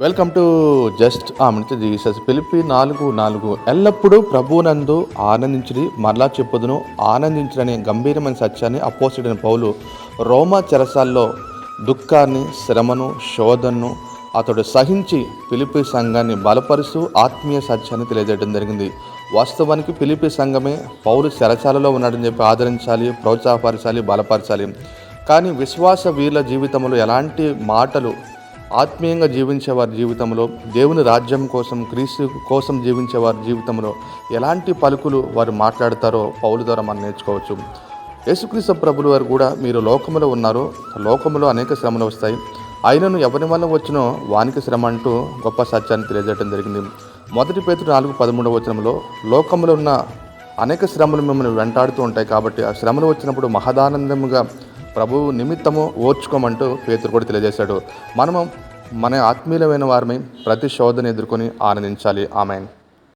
Welcome to just ఆమెతో Jesus పిలిపి నాలుగు నాలుగు. ఎల్లప్పుడూ ప్రభువునందు ఆనందించుడి మరలా చెప్పుదును. ఆనందించడనే గంభీరమైన సత్యాన్ని అపోసిడైన పౌలు రోమా చెరసాల్లో దుఃఖాన్ని శ్రమను శోధనను అతడు సహించి పిలిపి సంఘాన్ని బలపరుస్తూ ఆత్మీయ సత్యాన్ని తెలియజేయడం జరిగింది. వాస్తవానికి పిలిపి సంఘమే పౌలు చెరసాలలో ఉన్నాడని చెప్పి ఆదరించాలి ప్రోత్సాహపరచాలి బలపరచాలి. కానీ విశ్వాస వీరుల జీవితంలో ఎలాంటి మాటలు ఆత్మీయంగా జీవించే వారి జీవితంలో దేవుని రాజ్యం కోసం క్రీస్తు కోసం జీవించే వారి జీవితంలో ఎలాంటి పలుకులు వారు మాట్లాడతారో పౌలు ద్వారా మనం నేర్చుకోవచ్చు. యేసుక్రీస్తు ప్రభులు వారు కూడా మీరు లోకములో ఉన్నారు లోకములో అనేక శ్రమలు వస్తాయి. ఆయనను ఎవరి వల్ల వచ్చినో వానికి శ్రమ అంటూ గొప్ప సత్యాన్ని తెలియజేయడం జరిగింది. మొదటి పేరు నాలుగు పదమూడవ వచనంలో లోకంలో ఉన్న అనేక శ్రమలు మిమ్మల్ని వెంటాడుతూ ఉంటాయి కాబట్టి ఆ శ్రమలు వచ్చినప్పుడు మహదానందముగా ప్రభువు నిమిత్తము ఓర్చుకోమంటూ పేతురు కూడా తెలియజేశాడు. మనము మన ఆత్మీయులమైన వారిని ప్రతి శోధన ఎదుర్కొని ఆనందించాలి. ఆమెన్.